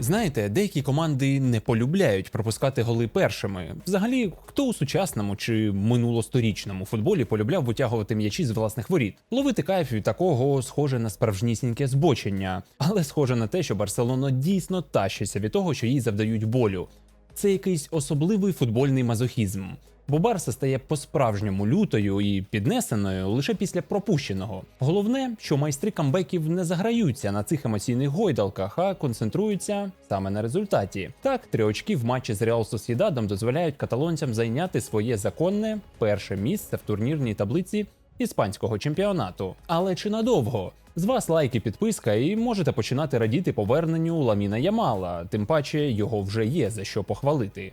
Знаєте, деякі команди не полюбляють пропускати голи першими. Взагалі, хто у сучасному чи минулосторічному футболі полюбляв витягувати м'ячі з власних воріт? Ловити кайф від такого схоже на справжнісіньке збочення, але схоже на те, що Барселона дійсно тащиться від того, що їй завдають болю. Це якийсь особливий футбольний мазохізм. Бо Барса стає по-справжньому лютою і піднесеною лише після пропущеного. Головне, що майстри камбеків не заграються на цих емоційних гойдалках, а концентруються саме на результаті. Так, три очки в матчі з Реал Сосідадом дозволяють каталонцям зайняти своє законне перше місце в турнірній таблиці іспанського чемпіонату. Але чи надовго? З вас лайк і підписка, і можете починати радіти поверненню Ламіна Ямала, тим паче його вже є за що похвалити.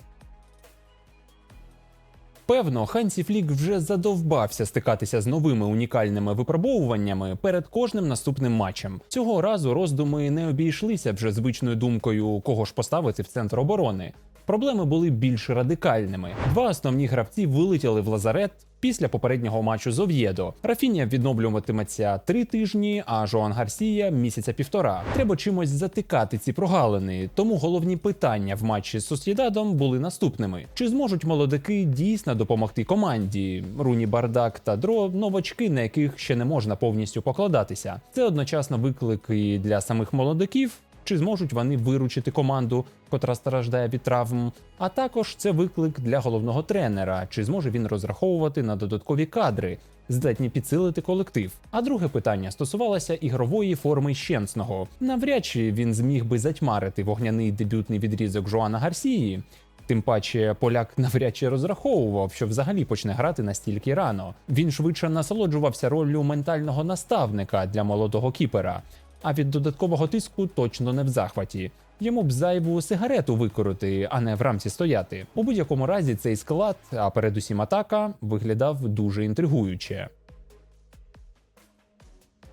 Певно, Хансі Флік вже задовбався стикатися з новими унікальними випробовуваннями перед кожним наступним матчем. Цього разу роздуми не обійшлися вже звичною думкою, кого ж поставити в центр оборони. Проблеми були більш радикальними. Два основні гравці вилетіли в лазарет після попереднього матчу з Ов'єдо. Рафінія відновлюватиметься три тижні, а Жоан Гарсія місяця півтора. Треба чимось затикати ці прогалини. Тому головні питання в матчі з Сосєдадом були наступними: чи зможуть молодики дійсно допомогти команді? Руні Бардак та Дро новачки, на яких ще не можна повністю покладатися. Це одночасно виклик і для самих молодиків. Чи зможуть вони виручити команду, котра страждає від травм? А також це виклик для головного тренера, чи зможе він розраховувати на додаткові кадри, здатні підсилити колектив. А друге питання стосувалося ігрової форми Щенсного. Навряд чи він зміг би затьмарити вогняний дебютний відрізок Жоана Гарсії. Тим паче поляк навряд чи розраховував, що взагалі почне грати настільки рано. Він швидше насолоджувався роллю ментального наставника для молодого кіпера. А від додаткового тиску точно не в захваті. Йому б зайву сигарету викорити, а не в рамці стояти. У будь-якому разі цей склад, а передусім атака, виглядав дуже інтригуюче.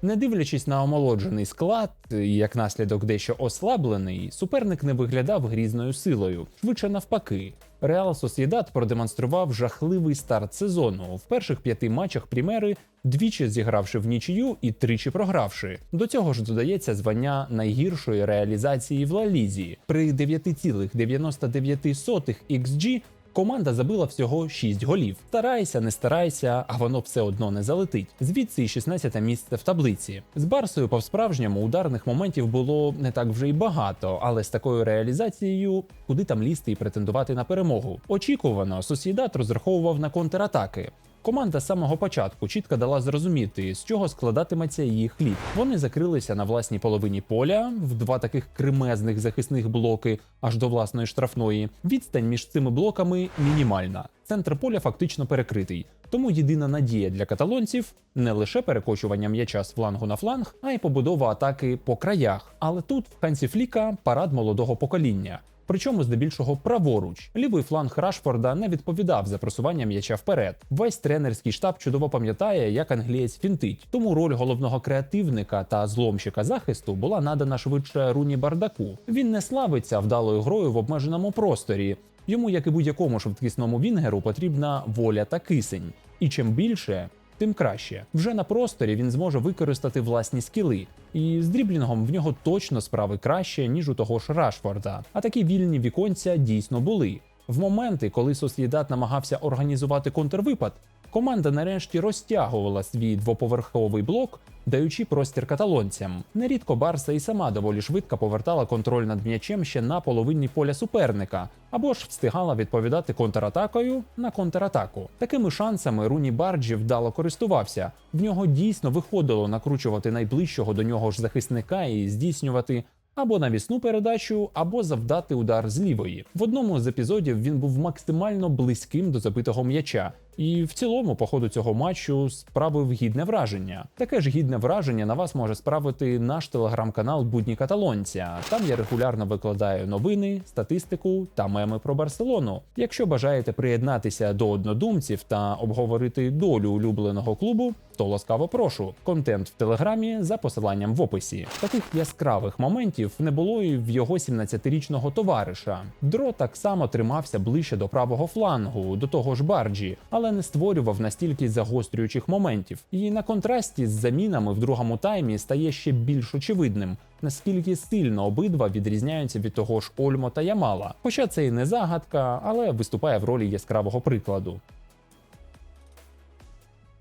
Не дивлячись на омолоджений склад, і як наслідок дещо ослаблений, суперник не виглядав грізною силою. Швидше навпаки, Реал Сосідат продемонстрував жахливий старт сезону в перших п'яти матчах Прімери, двічі зігравши в нічию і тричі програвши. До цього ж додається звання найгіршої реалізації в Ла Лізі. При 9,99 XG Команда забила всього 6 голів. Старайся, не старайся, а воно все одно не залетить. Звідси і 16 місце в таблиці. З Барсою по-справжньому ударних моментів було не так вже й багато, але з такою реалізацією куди там лізти і претендувати на перемогу. Очікувано, Сусідат розраховував на контратаки. Команда з самого початку чітко дала зрозуміти, з чого складатиметься її хліб. Вони закрилися на власній половині поля в два таких кремезних захисних блоки аж до власної штрафної. Відстань між цими блоками мінімальна. Центр поля фактично перекритий. Тому єдина надія для каталонців не лише перекочування м'яча з флангу на фланг, а й побудова атаки по краях. Але тут в Хансі Фліка парад молодого покоління. Причому здебільшого праворуч. Лівий фланг Рашфорда не відповідав за просування м'яча вперед. Весь тренерський штаб чудово пам'ятає, як англієць фінтить. Тому роль головного креативника та зломщика захисту була надана швидше руні бардаку. Він не славиться вдалою грою в обмеженому просторі. Йому, як і будь-якому швидкісному вінгеру, потрібна воля та кисень. І чим більше, тим краще. Вже на просторі він зможе використати власні скіли, і з дріблінгом в нього точно справи краще, ніж у того ж Рашфорда. А такі вільні віконця дійсно були. В моменти, коли Сосєдат намагався організувати контрвипад, команда нарешті розтягувала свій двоповерховий блок, даючи простір каталонцям. Нерідко Барса і сама доволі швидко повертала контроль над м'ячем ще на половині поля суперника, або ж встигала відповідати контратакою на контратаку. Такими шансами Руні Барджі вдало користувався. В нього дійсно виходило накручувати найближчого до нього ж захисника і здійснювати або навісну передачу, або завдати удар з лівої. В одному з епізодів він був максимально близьким до забитого м'яча, і в цілому, по ходу цього матчу, справив гідне враження. Таке ж гідне враження на вас може справити наш телеграм-канал Будні Каталонця. Там я регулярно викладаю новини, статистику та меми про Барселону. Якщо бажаєте приєднатися до однодумців та обговорити долю улюбленого клубу, то ласкаво прошу. Контент в телеграмі за посиланням в описі. Таких яскравих моментів не було і в його 17-річного товариша. Дро так само тримався ближче до правого флангу, до того ж барджі, але але не створював настільки загострюючих моментів. І на контрасті з замінами в другому таймі стає ще більш очевидним, наскільки сильно обидва відрізняються від того ж Ольмо та Ямала. Хоча це і не загадка, але виступає в ролі яскравого прикладу.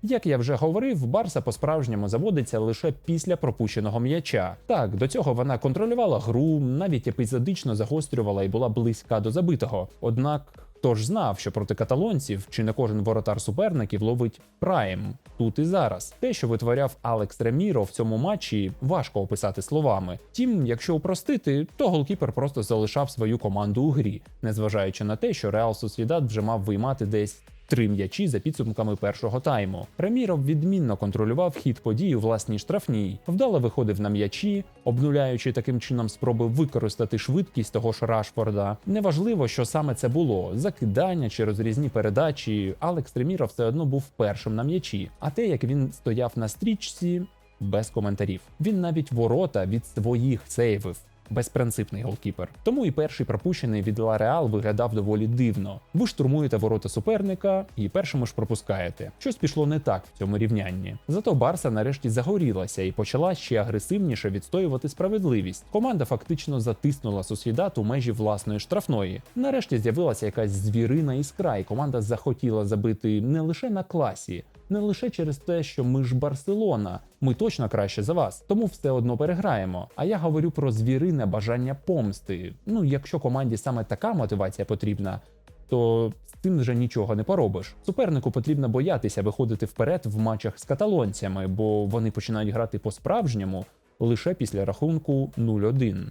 Як я вже говорив, Барса по-справжньому заводиться лише після пропущеного м'яча. Так, до цього вона контролювала гру, навіть епізодично загострювала і була близька до забитого. Однак хто ж знав, що проти каталонців чи не кожен воротар суперників ловить прайм тут і зараз. Те, що витворяв Алекс Реміро в цьому матчі, важко описати словами. Тім, якщо упростити, то голкіпер просто залишав свою команду у грі, незважаючи на те, що Реал Сусідат вже мав виймати десь три м'ячі за підсумками першого тайму. Реміров відмінно контролював хід подій у власній штрафній, вдало виходив на м'ячі, обнуляючи таким чином спроби використати швидкість того ж Рашфорда. Неважливо, що саме це було: закидання чи розрізні передачі. Алекс Реміров все одно був першим на м'ячі. А те, як він стояв на стрічці, без коментарів. Він навіть ворота від своїх сейвив безпринципний голкіпер. Тому і перший пропущений від Ла Реал виглядав доволі дивно. Ви штурмуєте ворота суперника і першими ж пропускаєте. Щось пішло не так в цьому рівнянні. Зато Барса нарешті загорілася і почала ще агресивніше відстоювати справедливість. Команда фактично затиснула Сосідат у межі власної штрафної. Нарешті з'явилася якась звірина іскра, і команда захотіла забити не лише на класі, не лише через те, що ми ж Барселона, ми точно краще за вас, тому все одно переграємо. А я говорю про звірине бажання помсти. Ну, якщо команді саме така мотивація потрібна, то з цим вже нічого не поробиш. Супернику потрібно боятися виходити вперед в матчах з каталонцями, бо вони починають грати по-справжньому лише після рахунку 0-1.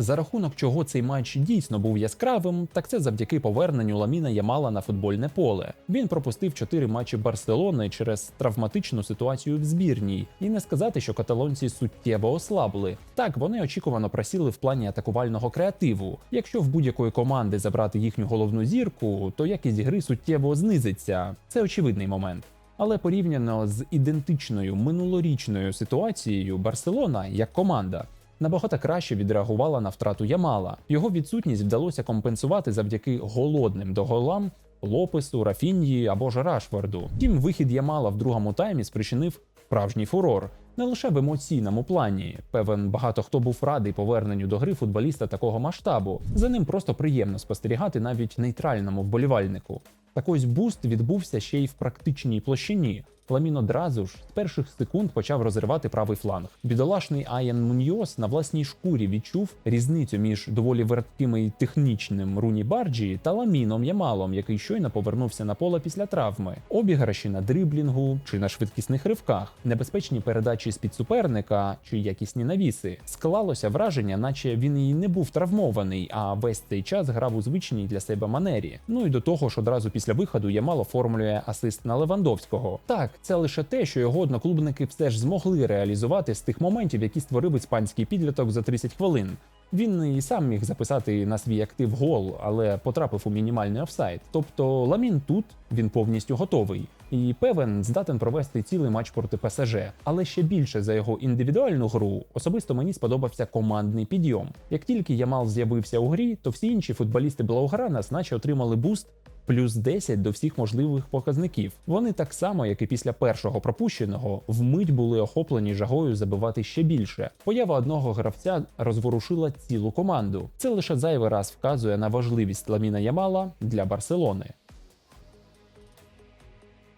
За рахунок чого цей матч дійсно був яскравим, так це завдяки поверненню Ламіна Ямала на футбольне поле. Він пропустив 4 матчі Барселони через травматичну ситуацію в збірній, і не сказати, що каталонці суттєво ослабли. Так вони очікувано просіли в плані атакувального креативу. Якщо в будь-якої команди забрати їхню головну зірку, то якість гри суттєво знизиться. Це очевидний момент. Але порівняно з ідентичною минулорічною ситуацією, Барселона як команда набагато краще відреагувала на втрату Ямала. Його відсутність вдалося компенсувати завдяки голодним доголам Лопесу, Рафіньї або ж Рашфорду. Втім, вихід Ямала в другому таймі спричинив справжній фурор. Не лише в емоційному плані. Певен, багато хто був радий поверненню до гри футболіста такого масштабу. За ним просто приємно спостерігати навіть нейтральному вболівальнику. Так ось буст відбувся ще й в практичній площині. Ламін одразу ж з перших секунд почав розривати правий фланг. Бідолашний Аян Муньйос на власній шкурі відчув різницю між доволі вертким і технічним руні барджі та ламіном Ямалом, який щойно повернувся на поле після травми. Обіграші на дриблінгу чи на швидкісних ривках, небезпечні передачі з під суперника чи якісні навіси. Склалося враження, наче він і не був травмований, а весь цей час грав у звичній для себе манері. Ну і до того ж, одразу після виходу Ямал оформлює асист на Левандовського. Так, це лише те, що його одноклубники все ж змогли реалізувати з тих моментів, які створив іспанський підліток за 30 хвилин. Він і сам міг записати на свій актив гол, але потрапив у мінімальний офсайд. Тобто Ламін тут він повністю готовий і певен здатен провести цілий матч проти ПСЖ. Але ще більше за його індивідуальну гру особисто мені сподобався командний підйом. Як тільки Ямал з'явився у грі, то всі інші футболісти Блауграна наче отримали буст плюс 10 до всіх можливих показників. Вони так само, як і після першого пропущеного, вмить були охоплені жагою забивати ще більше. Поява одного гравця розворушила цілу команду. Це лише зайвий раз вказує на важливість Ламіна Ямала для Барселони.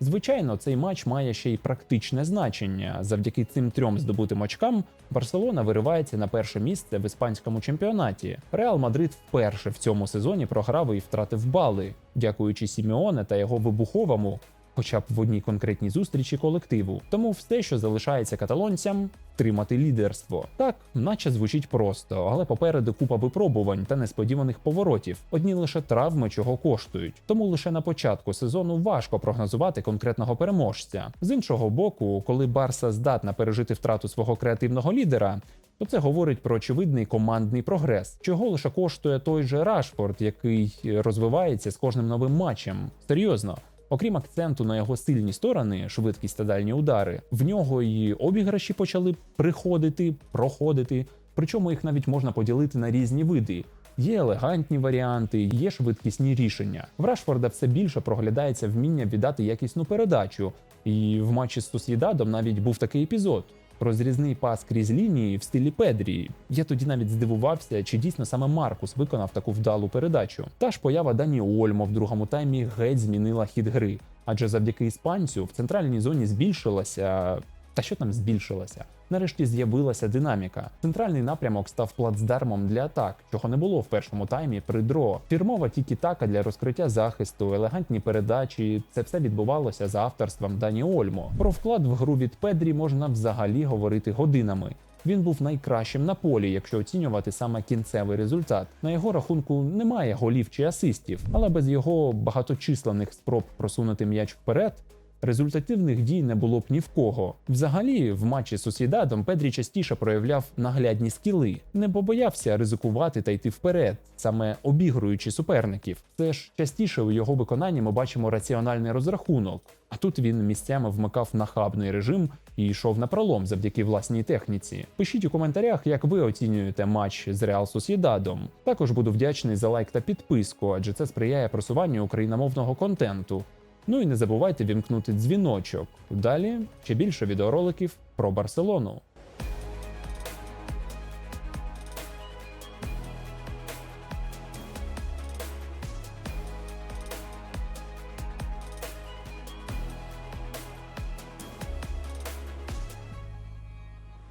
Звичайно, цей матч має ще й практичне значення. Завдяки цим трьом здобутим очкам Барселона виривається на перше місце в іспанському чемпіонаті. Реал Мадрид вперше в цьому сезоні програв і втратив бали, дякуючи Сіміоне та його вибуховому хоча б в одній конкретній зустрічі колективу. Тому все, що залишається каталонцям, тримати лідерство. Так, наче звучить просто, але попереду купа випробувань та несподіваних поворотів. Одні лише травми чого коштують. Тому лише на початку сезону важко прогнозувати конкретного переможця. З іншого боку, коли Барса здатна пережити втрату свого креативного лідера. То це говорить про очевидний командний прогрес, чого лише коштує той же Рашфорд, який розвивається з кожним новим матчем. Серйозно, Окрім акценту на його сильні сторони, швидкість та дальні удари, в нього і обіграші почали приходити, проходити. Причому їх навіть можна поділити на різні види: Є елегантні варіанти, є швидкісні рішення. В Рашфорда все більше проглядається вміння віддати якісну передачу, і в матчі з Сусідадом навіть був такий епізод. Розрізний пас крізь лінії в стилі Педрі. Я тоді навіть здивувався, чи дійсно саме Маркус виконав таку вдалу передачу. Та ж поява Дані Ольмо в другому таймі геть змінила хід гри, адже завдяки іспанцю в центральній зоні збільшилася. Та що там збільшилося? Нарешті з'явилася динаміка. Центральний напрямок став плацдармом для атак, чого не було в першому таймі при дро. Фірмова тікі-така для розкриття захисту, елегантні передачі. Це все відбувалося за авторством Дані Ольмо. Про вклад в гру від Педрі можна взагалі говорити годинами. Він був найкращим на полі, якщо оцінювати саме кінцевий результат. На його рахунку немає голів чи асистів, але без його багаточисленних спроб просунути м'яч вперед. Результативних дій не було б ні в кого. Взагалі, в матчі з Сусідадом Педрі частіше проявляв наглядні скіли, не побоявся ризикувати та йти вперед, саме обігруючи суперників. Це ж частіше у його виконанні ми бачимо раціональний розрахунок. А тут він місцями вмикав нахабний режим і йшов на пролом завдяки власній техніці. Пишіть у коментарях, як ви оцінюєте матч з Реал Сусідадом. Також буду вдячний за лайк та підписку, адже це сприяє просуванню україномовного контенту. Ну і не забувайте вімкнути дзвіночок. Далі ще більше відеороликів про Барселону.